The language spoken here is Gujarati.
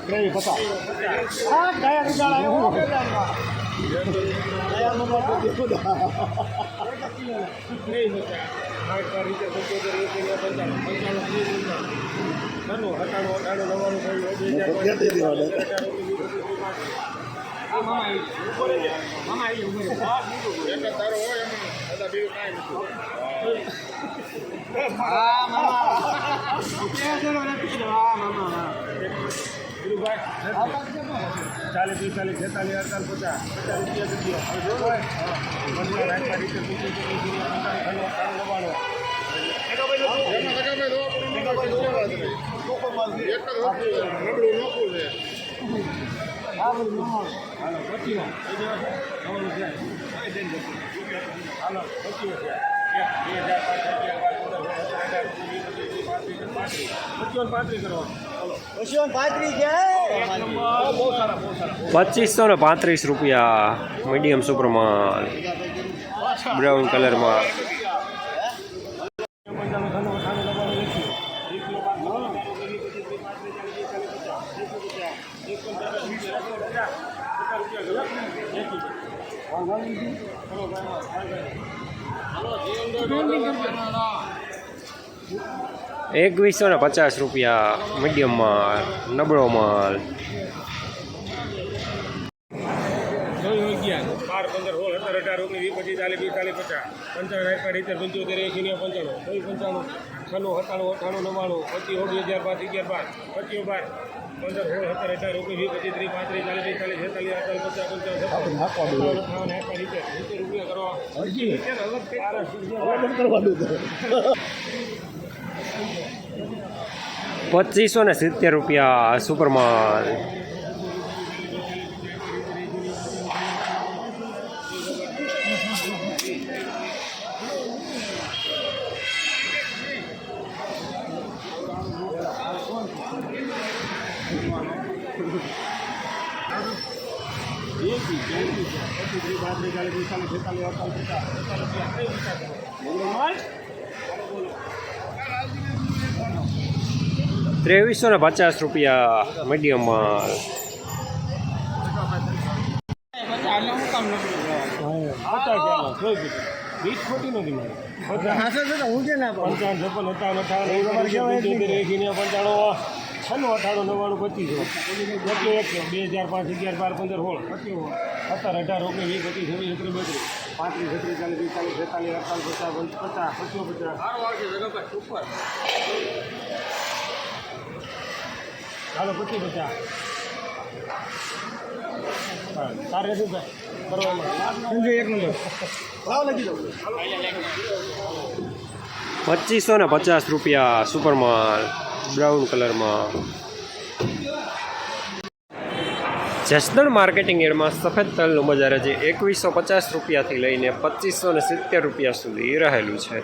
ત્રેવીસ પચાસ હા ગયા ગુજારા એવું ગયા નંબર તો દીધું ચાલીસ પિસ્તાલીસ છેતાલીસ અડતાલીસ પચાસ પચાસ રૂપિયા જગ્યા હાલો પચીસ હાલો પચીસ બે હજાર પાંચ પાંત્રીસ કરો પાંત્રીસ છે બહુ સારા બહુ સારા પચીસો ને પાંત્રીસ રૂપિયા મીડિયમ સુપરમાં બ્રાઉન કલરમાં પંચાણું છન્નું અઠાણું નવ્વાણું એંસી એક કિલો પાંચ કિલો અગિયાર ઓગણીસ પચીસ ત્રીસ પાંત્રીસ ચાલીસ પિસ્તાલીસ પચાસ એકસો પચાસ એક પંચાવન રૂપિયા પચાસ પચાસ રૂપિયા એકી ચલો એકવીસો ને પચાસ રૂપિયા મીડિયમ માલ નબળો માલ. બાર પંદર સોળ સત્તર અઢાર ઓગણીસ વીસ પચીસ ચાલીસ પિસ્તાલીસ પચાસ. પંચાવન એકાદ સિત્તેર પંચોતેર એક ને પંચાણું. ચોવીસ પંચાણું છન્નું સત્તાણું અઠાણું નવ્વાણું પચીસ ઓગણીસ હજાર પાંચ અગિયાર બાર પચીસ બાર પંદર સોળ સત્તર અઢાર ઓગણીસ વીસ પચીસ ત્રીસ પાંત્રીસ ચાલીસ પિસ્તાલીસ છેતાલીસ અડતાલીસ પચાસ પંચાવન સત્તાવન અઠાવન એકાદ સિત્તેર સિત્તેર રૂપિયા કરવા સિત્તેર અલગ પચીસો ને સિત્તેર રૂપિયા સુપરમાલ ત્રેવીસો ને પચાસ રૂપિયા મીડિયમમાં વીસ ખોટી નથી મારી પચાસ હું કે ના પંચાવન છપ્પન હતા પંચાણું છન્નું અઠાણું નવ્વાણું પચીસો એકસો એકસો બે હજાર પાંચ અગિયાર બાર પંદર સોળ પચીસ સત્તર અઢાર ઓગણીસ વીસ પચીસ છવ્વીસ એકત્રીસ બત્રીસ. પાંત્રીસ છત્રીસ ચાલીસ પિસ્તાલીસ છેતાલીસ અડતાલીસ પચાસ પચાસ પચીસો પચાસ હાલો પચીસ પચાસ. તારે શું થાય? કરવામાં એક નંબર. ભાવ લખી દઉં પચીસો ને પચાસ રૂપિયા સુપરમાલ બ્રાઉન કલરમાં. જસદણ માર્કેટિંગ એડમાં સફેદ તલનું બજાર હજી એકવીસો પચાસ રૂપિયાથી લઈને પચીસો ને સિત્તેર રૂપિયા સુધી રહેલું છે.